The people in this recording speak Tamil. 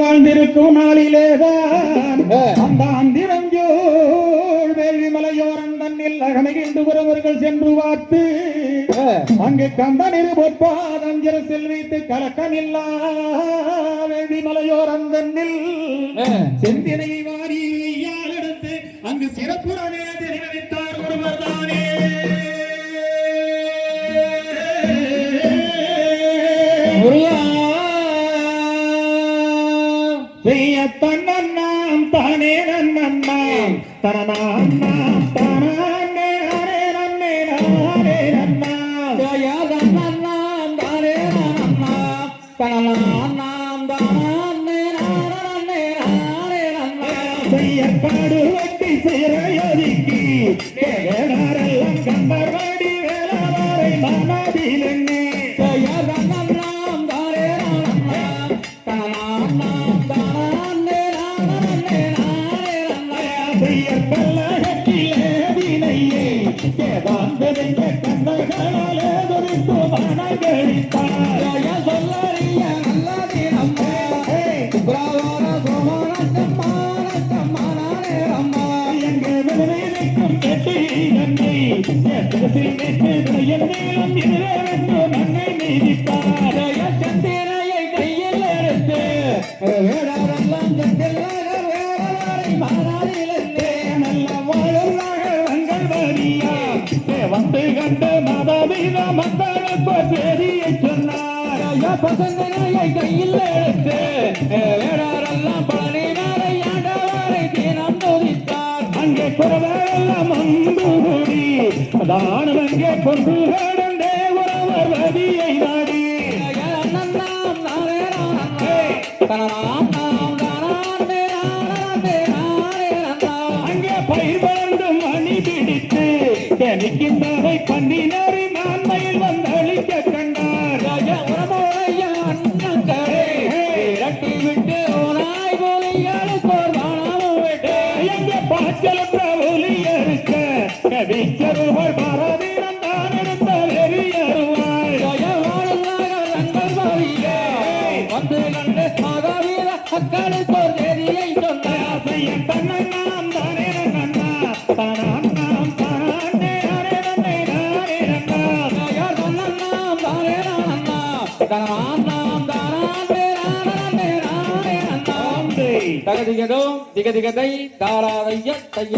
வாழ்ந்திருக்கும் நாளிலேதான் அந்த அந்திரஞ்சோள் வேள்வி மலையோரம் தன்னில் அகமைகின்று உறவர்கள் சென்று பார்த்து அங்கு கந்தனிரு பொற்பாதஞ்சர செல்வித்து கலக்கமில்லா. வேள்வி மலையோரம் தன்னில் செந்தினை வாரி அங்கு சிறப்புடனே தெரிவித்தார் தன்னண்ணாம் தானே நன்னண்ணாம் தனநாம் தானே நானே நன்னே நானே நன்னாம் செய்ய தன்னண்ணாம் தானே நன்னாம் தனநாம் தானே நானே நானே நன்னாம் செய்ய காடு வெட்டி சிறையொதுக்கி கேடாரெல்லாம் கண்டர்வாடி வேளாவாரை செய்ய வேடாரெல்லாம் செந்தில்லாக வேடலாரை மாறாதிலே வந்து கண்டு மதவீத மக்களுக்கு செய்தியை சொன்னார். பசங்கனையை கையில் எடுத்து வேடாரெல்லாம் ஆண்டவரை தினம் துதித்தார். அங்கே குறவெல்லாம் அன்பு கூடி அங்கே கொண்டு வேடந்தே உறவர் வதியை நாடி. நன்னாம் நாரே தெனிக்கின்றவை பன்னினரி நான்மையில் வந்தளிக்க கண்டார். ராஜா உரமுடைய இரட்டி விட்டு ஓனாய் விட்டு. எங்கே பாரதீரம் தான் எடுத்த பாவியே வந்து கண்டு மகாவீர மக்களுக்கு తగ దిగదో దిగ దిగదై దారాదయ్య తయ్య